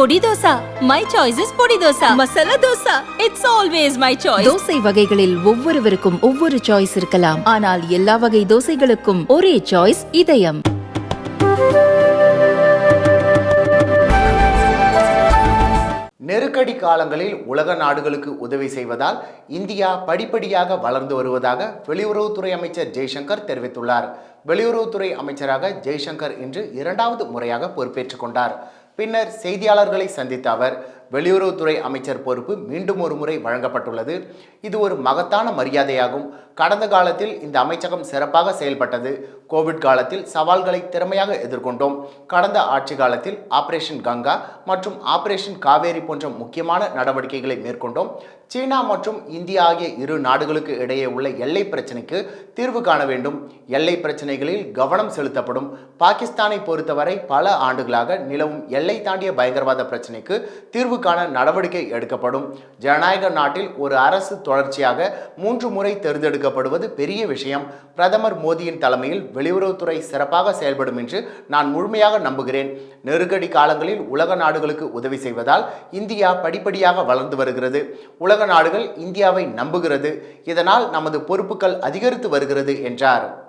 பொடி dosa. My choice is podi dosa. Masala dosa. It's always my choice dosa வகைகளில் ஒவ்வொருவருக்கும் ஒவ்வொரு சாய்ஸ் இருக்கலாம். ஆனால் எல்லா வகை தோசைகளுக்கும் ஒரே சாய்ஸ் இதயம். நெருக்கடி காலங்களில் உலக நாடுகளுக்கு உதவி செய்வதால் இந்தியா படிப்படியாக வளர்ந்து வருவதாக வெளியுறவுத்துறை அமைச்சர் ஜெய்சங்கர் தெரிவித்துள்ளார். வெளியுறவுத்துறை அமைச்சராக ஜெய்சங்கர் இன்று இரண்டாவது முறையாக பொறுப்பேற்றுக் கொண்டார். பின்னர் செய்தியாளர்களை சந்தித்த அவர் வெளியுறவுத்துறை அமைச்சர் பொறுப்பு மீண்டும் ஒரு முறை வழங்கப்பட்டுள்ளது. இது ஒரு மகத்தான மரியாதையாகும். கடந்த காலத்தில் இந்த அமைச்சகம் சிறப்பாக செயல்பட்டது. கோவிட் காலத்தில் சவால்களை திறமையாக எதிர்கொண்டோம். கடந்த ஆட்சி காலத்தில் ஆபரேஷன் கங்கா மற்றும் ஆபரேஷன் காவேரி போன்ற முக்கியமான நடவடிக்கைகளை மேற்கொண்டோம். சீனா மற்றும் இந்தியா ஆகிய இரு நாடுகளுக்கு இடையே உள்ள எல்லை பிரச்சினைக்கு தீர்வு காண வேண்டும். எல்லை பிரச்சனைகளில் கவனம் செலுத்தப்படும். பாகிஸ்தானை பொறுத்தவரை பல ஆண்டுகளாக நிலவும் எல்லை தாண்டிய பயங்கரவாத பிரச்சினைக்கு தீர்வு தீர்வுக்கான நடவடிக்கை எடுக்கப்படும். ஜனநாயக நாட்டில் ஒரு அரசு தொடர்ச்சியாக மூன்று முறை தேர்ந்தெடுக்கப்படுவது பெரிய விஷயம். பிரதமர் மோடியின் தலைமையில் வெளியுறவுத்துறை சிறப்பாக செயல்படும் என்று நான் முழுமையாக நம்புகிறேன். நெருக்கடி காலங்களில் உலக நாடுகளுக்கு உதவி செய்வதால் இந்தியா படிப்படியாக வளர்ந்து வருகிறது. உலக நாடுகள் இந்தியாவை நம்புகிறது. இதனால் நமது பொறுப்புகள் அதிகரித்து வருகிறது என்றார்.